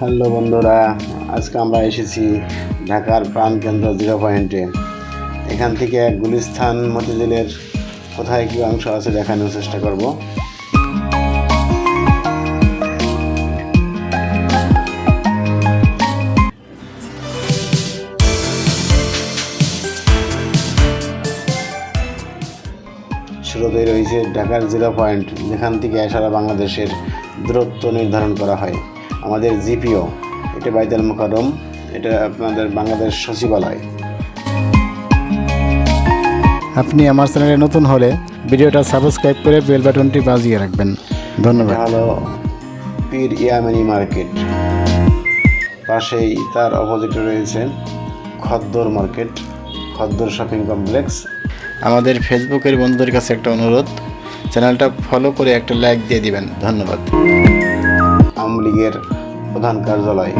Hello বন্ধুরা, আজকে আমরা এসেছি ঢাকার প্রাণকেন্দ্র জিরো পয়েন্টে। এখান থেকে গুলিস্থান মতিঝিলের কোথায় কী অংশ আছে দেখানোর চেষ্টা করব। শুরুতেই রয়েছে ঢাকার জিরো পয়েন্ট, যেখান থেকে সারা বাংলাদেশের দূরত্ব নির্ধারণ করা হয়। আমাদের জিপিও এটা বাইতুল মোকারম এটা আপনাদের বাংলাদেশ সচিবালয়। আপনি আমার চ্যানেলে নতুন হলে ভিডিওটা সাবস্ক্রাইব করে বেল বাটনটি বাজিয়ে রাখবেন। ধন্যবাদ। হলো পীর ইয়ামিনি মার্কেট। পাশেই তার অপোজিটে রয়েছে Khaddar market Khaddar shopping complex. আমাদের ফেসবুকের বন্ধুদের কাছে একটা অনুরোধ চ্যানেলটা ফলো করে একটা লাইক দিয়ে দিবেন। ধন্যবাদ। আওয়ামী লীগের প্রধান কার্যালয়।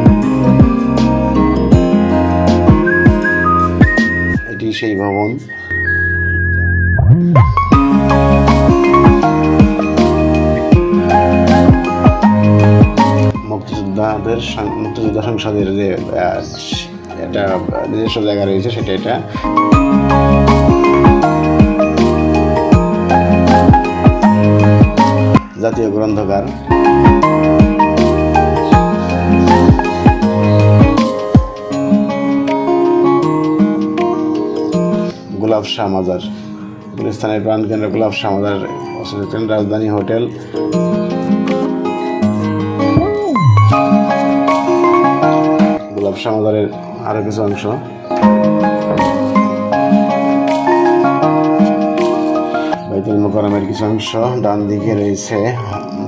এটি সেই ভবন। মুক্তিযোদ্ধাদের মুক্তিযোদ্ধা সংসদের যে এটা নিজস্ব জায়গা রয়েছে, সেটা এটা। জাতীয় গ্রন্থকার গোলাপ শাহ মাজার। গুলিস্তানের প্রাণকেন্দ্র গোলাপ শাহ মাজার রাজধানী হোটেল। গোলাপ শাহ মাজারের আরও কিছু অংশ। বাইতুল মোকারমের কিছু অংশ, ডান দিকে রয়েছে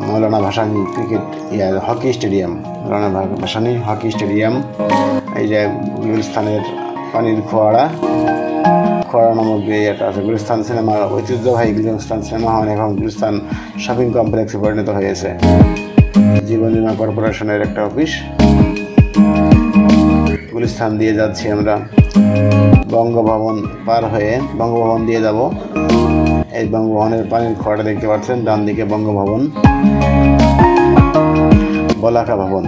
মৌলানা ভাসানী ক্রিকেট ইয়া hockey stadium. Maulana Bhashani hockey stadium, এই যে গুলিস্তানের পানির ফোয়ারা খরা নামক যে এটা আছে, গুলিস্তান সিনেমা ঐতিহ্যবাহী গুলিস্তান সিনেমা হল এখন গুলিস্তান শপিং কমপ্লেক্সে পরিণত হয়েছে জীবন বীমা কর্পোরেশনের একটা অফিস। গুলিস্তান দিয়ে যাচ্ছি আমরা। বঙ্গভবন পার হয়ে বঙ্গভবন দিয়ে যাব। এই বঙ্গভবনের পানির খোয়াটা দেখতে পাচ্ছেন, ডান দিকে বঙ্গভবন। বলাকা ভবন।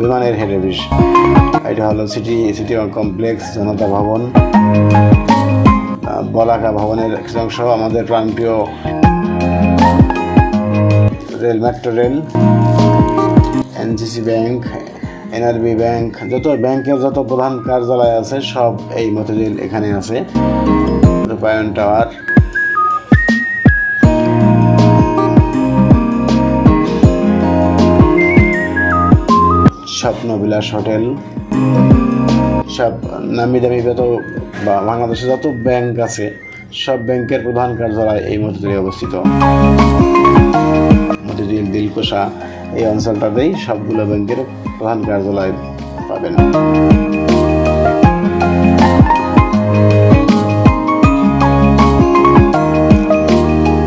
বিমানের হেড অফিস। এটা হলো সিটি সিটি কমপ্লেক্স, জনতা ভবন। বলাকা ভবনের কিছু অংশ আমাদের প্রাণপ্রিয় rail, metro rail. NCC bank, NRB bank, যত ব্যাংকের যত প্রধান কার্যালয় আছে, সব এই মতিঝিল এখানে আছে। রূপায়ণ টাওয়ার। স্বপ্নবিলাস হোটেল। সব নামি দামি যত বাংলাদেশে যত ব্যাংক আছে, সব ব্যাংকের প্রধান কার্যালয় এই মতিঝিলে অবস্থিত। মতিঝিল দিলকোষা এই অঞ্চলটাতেই সবগুলো ব্যাংকের প্রধান কার্যালয় পাবেন।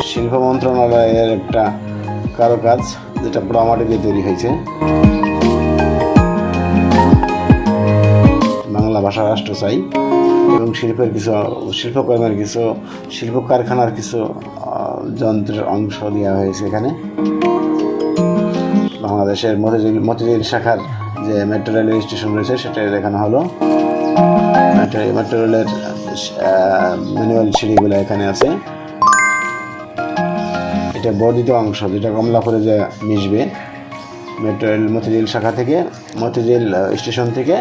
শিল্প মন্ত্রণালয়ের একটা কারুকাজ, যেটা পোড়ামাটি দিয়ে তৈরি হয়েছে। ভাষা রাষ্ট্র চাই। এবং শিল্পের কিছু, শিল্পকর্মের কিছু, শিল্প কারখানার কিছু যন্ত্রের অংশ দেওয়া হয়েছে এখানে। বাংলাদেশের মতিঝিল মতিঝিল শাখার যে মেট্রো রেলের স্টেশন রয়েছে সেটা দেখানো হলো। মেট্রো রেলের ম্যানুয়াল সিঁড়িগুলো এখানে আছে। এটা বর্ধিত অংশ, যেটা কমলাপুরে যে মিশবে। মেট্রো রেল মতিঝিল শাখা থেকে, মতিঝিল স্টেশন থেকে।